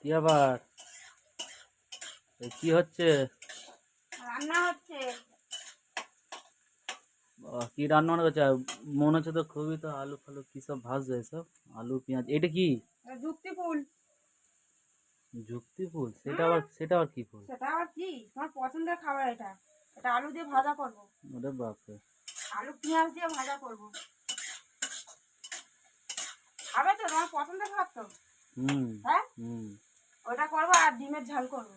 কি আবার? কি হচ্ছে? রান্না হচ্ছে। কি রান্না বান্না করছে? মনে হচ্ছে তো খুবই তো আলু ফালু কি সব এসব? আলু পেঁয়াজ এটা কি? যুক্তি ফুল। যুক্তি ফুল? সেটা আবার সেটা আবার কি ফুল? সেটা আবার কি? তোমার পছন্দের খাবার এটা। এটা আলু দিয়ে ভাজা করব। ওরে বাপরে। আলু পেঁয়াজ দিয়ে ভাজা করব। খাবে তো? তোমার পছন্দের খাবার তো? হুম হ্যাঁ? হুম। ওটা করব আর ডিমের ঝাল করব।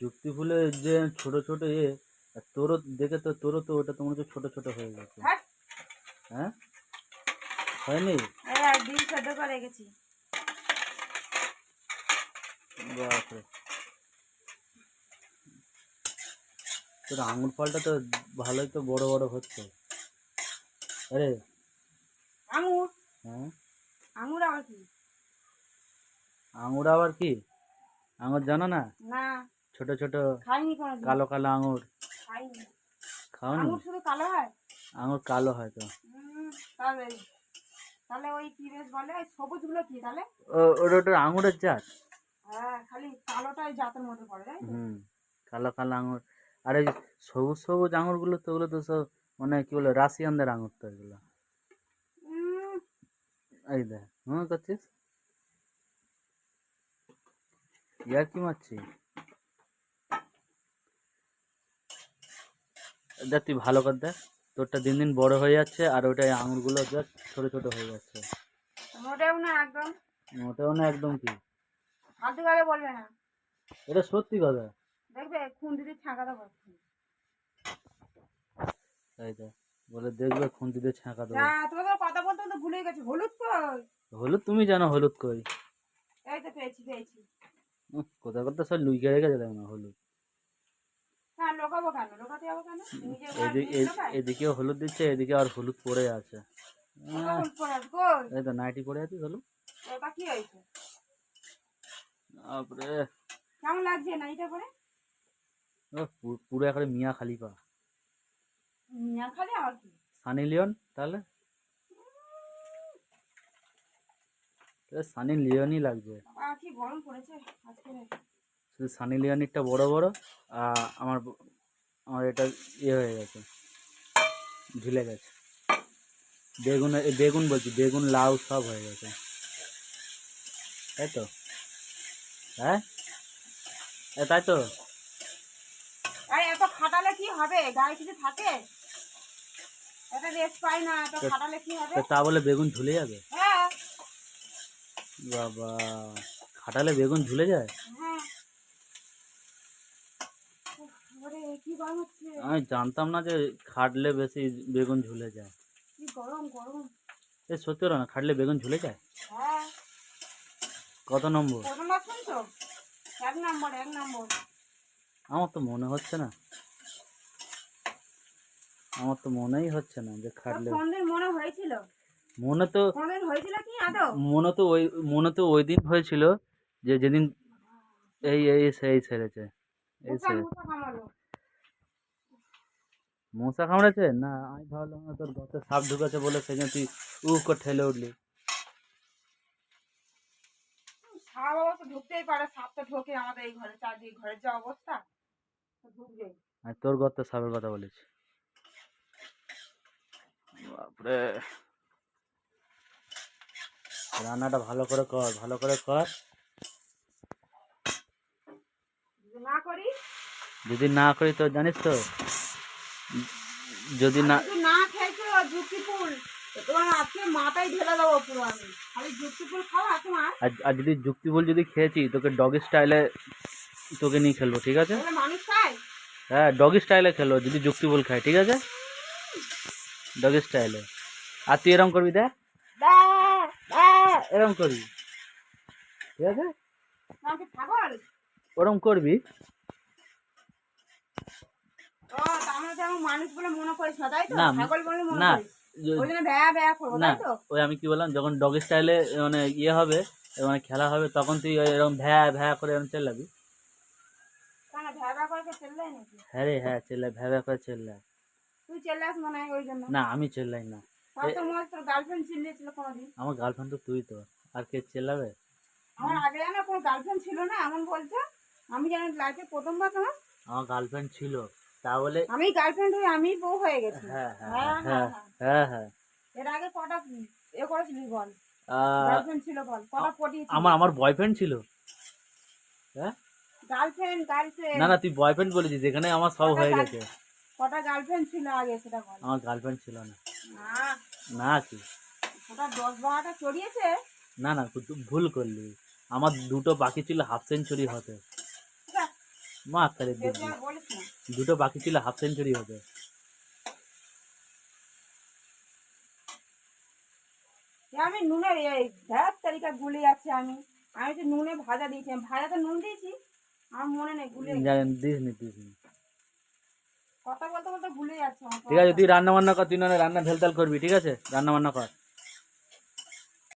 যুক্তি ফুলের যে ছোট ছোট এ তোরও দেখে তো তোরও তো ওটা তোমার ছোট ছোট হয়ে গেছে। হ্যাঁ? হ্যাঁ? হয়নি? এই ডিম সেদ্ধ করে রেখেছি। বাপরে। তোর আঙুর ফলটা তো ভালোই তো বড় বড় হচ্ছে। আরে। আঙুর? হ্যাঁ? আঙুর আবার কি? আঙুর আবার কি? আঙুর জানো না? না। ছোট ছোট কালো কালো আঙুর। খাওনি? আঙুর শুধু কালো হয়? আঙুর কালো হয় তো। তাহলে তাহলে ওই কি বেশ বলে ওই সবুজগুলো কি তাহলে? ওটা ওটা আঙুরের জাত। হ্যাঁ খালি কালোটাই জাতের মধ্যে পড়ে তাই হুম কালো কালো আঙুর। আর এই সবুজ সবুজ আঙুরগুলো তো ওগুলো তো সব মানে কি বলে রাশিয়ানদের আঙুর তো এগুলো। এই দেখ হুম করছিস? ইয়ার কি মারছি? দেখ তুই ভালো কর দেখ। তোরটা দিন দিন বড় হয়ে যাচ্ছে আর ওটা এই আঙুরগুলো দেখ ছোট ছোট হয়ে যাচ্ছে। মোটেও না একদম। ওটাও না একদম কি? ফালতু গালে বলবে না। এটা সত্যি কথা। দেখবে খুন্তি দিয়ে ছাঁকা দেবো তাই দেখ বলে দেখবে খুন্তি দিয়ে ছাঁকা দেবো তোমাকে কথা বলতে বলতে ভুলে গেছি। হলুদ কই? হলুদ তুমি জানো হলুদ কই। এই তো পেয়েছি পেয়েছি। উহ, কোথায় কোথায় সব লুইকে রেখেছে দেখ না হলুদ। হ্যাঁ এদিকে এদিকেও হলুদ দিচ্ছে এদিকে আর হলুদ পড়ে আছে। পরে আছে এই তো নাইটি পড়ে আছিস হলুদ? তারপরে কেমন লাগছে পু- পুরো একেবারে মিয়া খালিফা। মিয়া খালি আর কি। সানি লিওন তাহলে? তাহলে সানি লিওনই লাগবে। বাবা, কি গরম পড়েছে? আজকে শুধু সানি লিওনিরটা বড় বড় আমার আমার এটা ইয়ে হয়ে গেছে ঝুলে গেছে। বেগুন বেগুন বলছি বেগুন লাউ সব হয়ে গেছে। তাই তো? হ্যাঁ? তাই তো? আরে এত খাটালে কি হবে? গায়ে কিছু থাকে? এটা রেস্ট পাই না এত খাটালে কি হবে? তো তা বলে বেগুন ঝুলে যাবে? হ্যাঁ বাবা খাটালে বেগুন ঝুলে যায়? হ্যাঁ। ওরে কি গরম হচ্ছে। আমি জানতাম না যে খাটলে বেশি বেগুন ঝুলে যায়। কি গরম গরম। এ সত্যি না খাটলে বেগুন ঝুলে যায়? হ্যাঁ। কত নম্বর? আমার তো মনে হচ্ছে না। আমার তো মনেই হচ্ছে না যে খাটলে মনে হয়েছিল? মনে তো মনে তো ওই মনে তো ওই দিন হয়েছিল যে যেদিন এই এই সেই ছেড়েছে। এই ছেড়ে মশা কামড়েছে? না আমি ভাবলাম না তোর গতে সাপ ঢুকেছে বলে সেই জন্য তুই উ করে ঠেলে উঠলি। সাপ অবশ্য ঢুকতেই পারে সাপ তো ঢোকে আমাদের এই ঘরে চারদিকে ঘরের যা অবস্থা ঢুকবেই। আমি তোর গর্তে সাপের কথা বলেছি বাপরে। রান্নাটা ভালো করে কর ভালো করে কর। যদি না করি? তো জানিস তো যদি না না যুক্তি যুক্তি আর আর যদি যুক্তিবল যদি খেয়েছি তোকে ডগি স্টাইলে তোকে নিয়ে খেলব ঠিক আছে? খায়? হ্যাঁ ডগি স্টাইলে খেলব যদি যুক্তিবল খাই ঠিক আছে? ডগি স্টাইলে আর তুই এরম করবি দেখ? এরম করবি। ঠিক আছে? ওরম করবি। মানে না ওই আমি কি বললাম যখন ডগি স্টাইলে মানে ইয়ে হবে মানে খেলা হবে তখন তুই এরকম ভ্যা ভ্যা করে এরকম চেল্লাবি। চেল্লাই হ্যাঁ রে হ্যাঁ চেল্লা ভ্যা করে না আমি চেল্লাই না। আমার গার্লফ্রেন্ড তো তুই তো। আর কে আমার আগে জানো কোনো গার্লফ্রেন্ড ছিল না এমন বলছো? আমি জানি লাইফে প্রথমবার তোমার আমার গার্লফ্রেন্ড ছিল। তা বলে আমি গার্লফ্রেন্ড হয়ে আমি বউ হয়ে গেছি। হ্যাঁ হ্যাঁ হ্যাঁ, এর আগে কটা এ করেছিলি বল? গার্লফ্রেন্ড ছিল বল। কটা আমার আমার বয়ফ্রেন্ড ছিল। হ্যাঁ? গার্লফ্রেন্ড গার্লফ্রেন্ড না না তুই বয়ফ্রেন্ড বলেছিস। যেখানে আমার সব হয়ে গেছে। কটা গার্লফ্রেন্ড ছিল আগে সেটা বল। আমার গার্লফ্রেন্ড ছিল না। না কি? ওটা দশ বারোটা চড়িয়েছে? না না ভুল করলি। আমার দুটো বাকি ছিল হাফ সেঞ্চুরি হতে। মা সে দেখবি দুটো বাকি ছিল হাফ সেঞ্চুরি হতে। আমি নুনের এই ভ্যাপ তালিকা গুলে যাচ্ছে আমি। আমি তো নুনে ভাজা দিয়েছি আমি ভাজাতে নুন দিয়েছি? আমার মনে নেই গুলে জানেন দিস নি দিস নি কথা বলতে বলতে ভুলে যাচ্ছে আমার ঠিক আছে তুই রান্না বান্না কর তুই না রান্না ভেলতাল করবি ঠিক আছে? রান্না বান্না কর।